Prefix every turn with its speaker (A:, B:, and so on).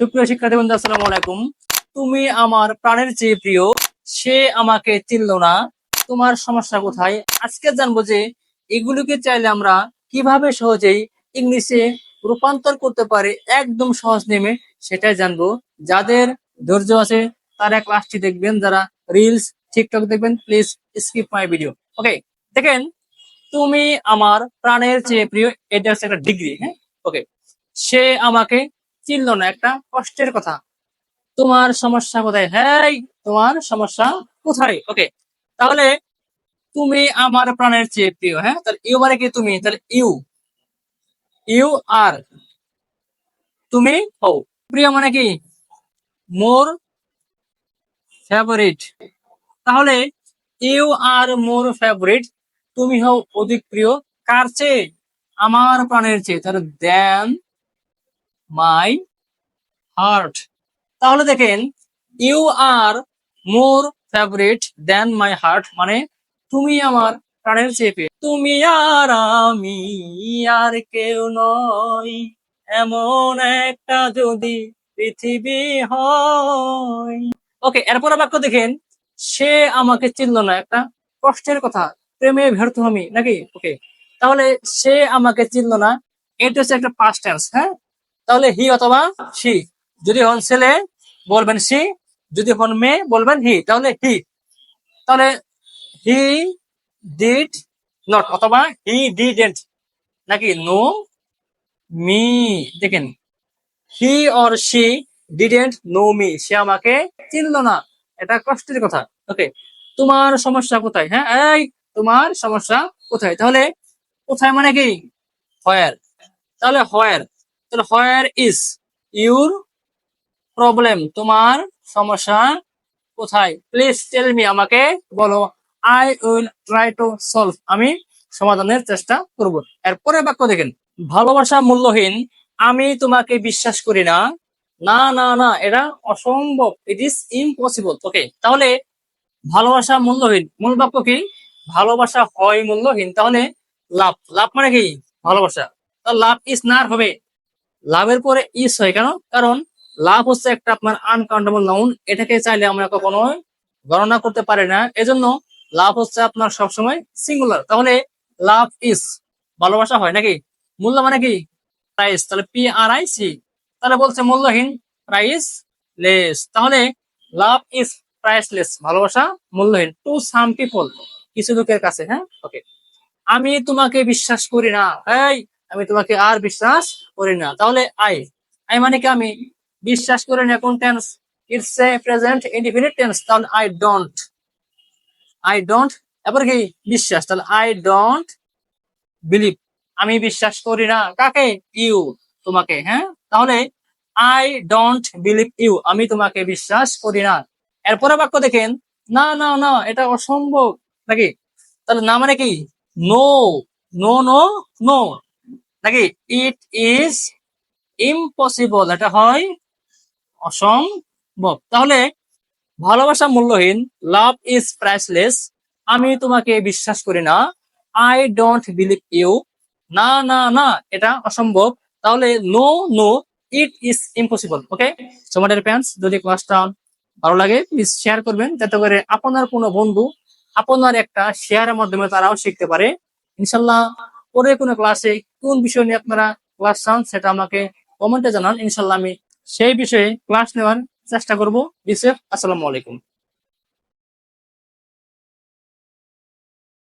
A: সুপ্রিয় শিক্ষার্থী বন্ধু, আসসালামু আলাইকুম। তুমি আমার প্রাণের চেয়ে প্রিয়, সে আমাকে চিনল না। তোমার সমস্যা কোথায়? আজকে জানব যে এগুলোকে চাইলে আমরা কীভাবে সহজেই ইংলিশে রূপান্তর করতে পারি, একদম সহজ নেমে সেটাই জানব। যাদের ধৈর্য আছে, তারা ক্লাসটি দেখবেন, যারা রিলস টিকটক দেখবেন please skip my video okay দেখেন, তুমি আমার প্রাণের চেয়ে প্রিয়, এটা হচ্ছে একটা ডিগ্রি হ্যাঁ? ওকে সে আমাকে চিনল না, একটা কষ্টের কথা। তোমার সমস্যা কোথায়? হ্যাঁ তোমার সমস্যা কোথায়? ওকে তাহলে তুমি আমার প্রাণের চেয়ে প্রিয় হ্যাঁ? তাহলে ইউ মানে কি তুমি? তাহলে ইউ। ইউ আর। তুমি হও। প্রিয় মানে কি? মোর ফেভারিট তাহলে ইউ আর মোর ফেভারিট তুমি হও অধিক প্রিয় কার চেয়ে? আমার প্রাণের চেয়ে। তাহলে দেন মাই হার্ট। তাহলে দেখেন, you are more favourite than my heart মানে তুমি আমার প্রাণের চেপে তুমি আর আমি আর কেউ নয় এমন একটা যদি পৃথিবী হয়। ওকে, এরপরে বাক্য দেখেন, সে আমাকে চিনল না, একটা কষ্টের কথা, প্রেমে ব্যর্থ আমি, নাকি? ওকে, তাহলে সে আমাকে চিনল না, এটা হচ্ছে একটা পাস্ট টেন্স হ্যাঁ? তাহলে হি অথবা সি যদি হন ছেলে, বলবেন সি যদি হন মেয়ে, বলবেন হি। তাহলে হি। তাহলে হি ডিড নট অথবা হি ডিডেন্ট। নাকি নো মি। দেখেন, he or she didn't, know me. সে আমাকে চিনল না। এটা কষ্টের কথা। ওকে, তোমার সমস্যা কোথায়? হ্যাঁ এই তোমার সমস্যা কোথায়? তাহলে কোথায় মানে কি? হয়ার। তাহলে হোয়ার। তাহলে হোয়ার ইজ ইউর প্রবলেম তোমার সমস্যা কোথায়? প্লিজ টেল মি আমাকে বলো। I will try to solve আমি সমাধানের চেষ্টা করব। এরপরে বাক্য দেখেন। ভালোবাসা মূল্যহীন। আমি তোমাকে বিশ্বাস করি না। না না না, এটা অসম্ভব। ইট ইজ ইম্পসিবল ওকে তাহলে ভালোবাসা মূল্যহীন। মূল বাক্য কি? ভালোবাসা হয় মূল্যহীন। তাহলে লাভ। লাভ মানে কি? ভালোবাসা। লাভ ইজ নার হবে। লাভের পরে ইস হয় কেন? কারণ লাভ হচ্ছে একটা আপনার আনকাউন্টেবল নাউন এটাকে চাইলে আমরা কখনোই গণনা করতে পারি না। এজন্য লাভ হচ্ছে আপনার সবসময় সিঙ্গুলার তাহলে লাভ ইস, ভালোবাসা হয় নাকি? মূল্য মানে কি? প্রাইস তাহলে পি আর আই সি তাহলে বলছে মূল্যহীন প্রাইস লেস তাহলে লাভ ইজ প্রাইসলেস ভালোবাসা, মূল্যহীন। টু সাম পিপল কিছু লোকের কাছে হ্যাঁ? ওকে আমি তোমাকে বিশ্বাস করি না। এই আমি তোমাকে আর বিশ্বাস করি না। তাহলে আই আই মানে কি আমি বিশ্বাস করি না কোন tense it's a present indefinite tense তাহলে আই ডোন্ট আই ডোন্ট এবার কি? বিশ্বাস, তাহলে আই ডোন্ট বিলিভ আমি বিশ্বাস করি না। কাকে? ইউ তোমাকে হ্যাঁ? তাহলে আই ডোন্ট বিলিভ ইউ আমি তোমাকে বিশ্বাস করি না। এরপরে বাক্য দেখেন, না না না, এটা অসম্ভব। নাকি? তাহলে না মানে কি? নো নো নো নো নাকি ইট ইজ ইম্পসিবল এটা হয় অসম্ভব। তাহলে ভালোবাসা মূল্যহীন লাভ ইজ প্রাইসলেস আমি তোমাকে বিশ্বাস করি না আই ডোন্ট বিলিভ ইউ না না না, এটা অসম্ভব। তাহলে no no it is impossible okay সোমাটের প্যান্স যদি ক্লাসটা ভালো লাগে প্লিজ শেয়ার করবেন, যাতে করে আপনার কোনো বন্ধু, আপনার একটা শেয়ারের মাধ্যমে তারাও শিখতে পারে। ইনশাল্লাহ পরে কোন ক্লাসে কোন বিষয় নিয়ে আপনারা ক্লাস চান সেটা আমাকে কমেন্টে জানান। ইনশাল্লাহ আমি সেই বিষয়ে ক্লাস নেওয়ার চেষ্টা করব। বিশেষ আসসালামু আলাইকুম।